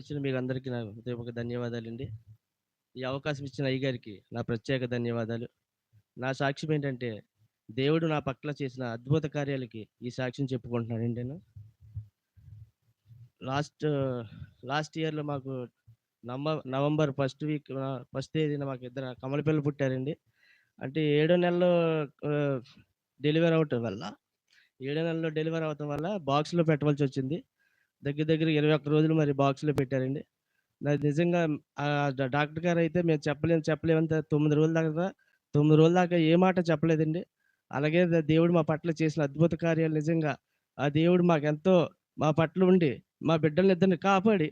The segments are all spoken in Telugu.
వచ్చిన మీకు అందరికీ నా హృదయపూర్వక ధన్యవాదాలండి. ఈ అవకాశం ఇచ్చిన అయ్యగారికి నా ప్రత్యేక ధన్యవాదాలు. నా సాక్ష్యం ఏంటంటే దేవుడు నా పట్ల చేసిన అద్భుత కార్యాలకి ఈ సాక్ష్యం చెప్పుకుంటున్నానండి నేను. లాస్ట్ లాస్ట్ ఇయర్లో మాకు November November first week first తేదీన మాకు ఇద్దరు కమల పిల్లలు పుట్టారండి. అంటే ఏడో నెలలో డెలివరీ అవటం వల్ల ఏడో నెలలో డెలివరీ అవటం వల్ల బాక్స్లో పెట్టవలసి వచ్చింది. దగ్గర దగ్గర ఇరవై ఒక్క రోజులు మరి బాక్స్లో పెట్టారండి. నాకు నిజంగా డాక్టర్ గారు అయితే మేము చెప్పలేము చెప్పలేమంత తొమ్మిది రోజుల దాకా తొమ్మిది రోజుల దాకా ఏ మాట చెప్పలేదండి. అలాగే దేవుడు మా పట్ల చేసిన అద్భుత కార్యాలు నిజంగా ఆ దేవుడు మాకెంతో మా పట్ల ఉండి మా బిడ్డల్ని ఇద్దరిని కాపాడి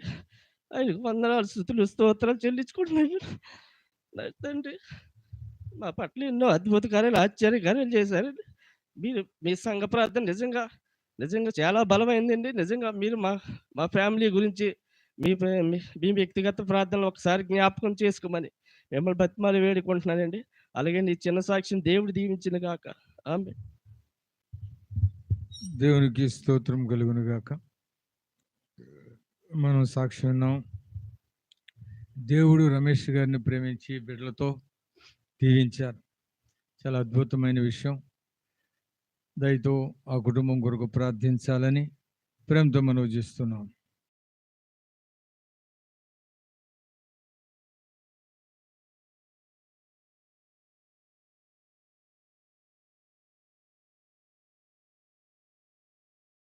ఆయనకు వందనాలు స్థుతులు స్తోత్రాలు చెల్లించుకుంటున్నాను. నా తండ్రి మా పట్ల ఎన్నో అద్భుత కార్యాలు ఆశ్చర్య కార్యాలు చేశారండి. మీరు మీ సంఘ ప్రార్థన నిజంగా నిజంగా చాలా బలమైందండి. నిజంగా మీరు మా మా ఫ్యామిలీ గురించి మీ పే- మీ మీ వ్యక్తిగత ప్రార్థనలు ఒకసారి జ్ఞాపకం చేసుకోమని మిమ్మల్ని బతిమాలి వేడుకుంటున్నానండి. అలాగే నీ చిన్న సాక్ష్యం దేవుడు దీవించిన గాక. ఆమె దేవునికి స్తోత్రం కలుగును గాక. మనం సాక్షి ఉన్నాం. దేవుడు రమేష్ గారిని ప్రేమించి బిడ్డలతో దీవించారు. చాలా అద్భుతమైన విషయం. దయతో ఆ కుటుంబం కొరకు ప్రార్థించాలని ప్రేమతో మనం చేస్తున్నాం.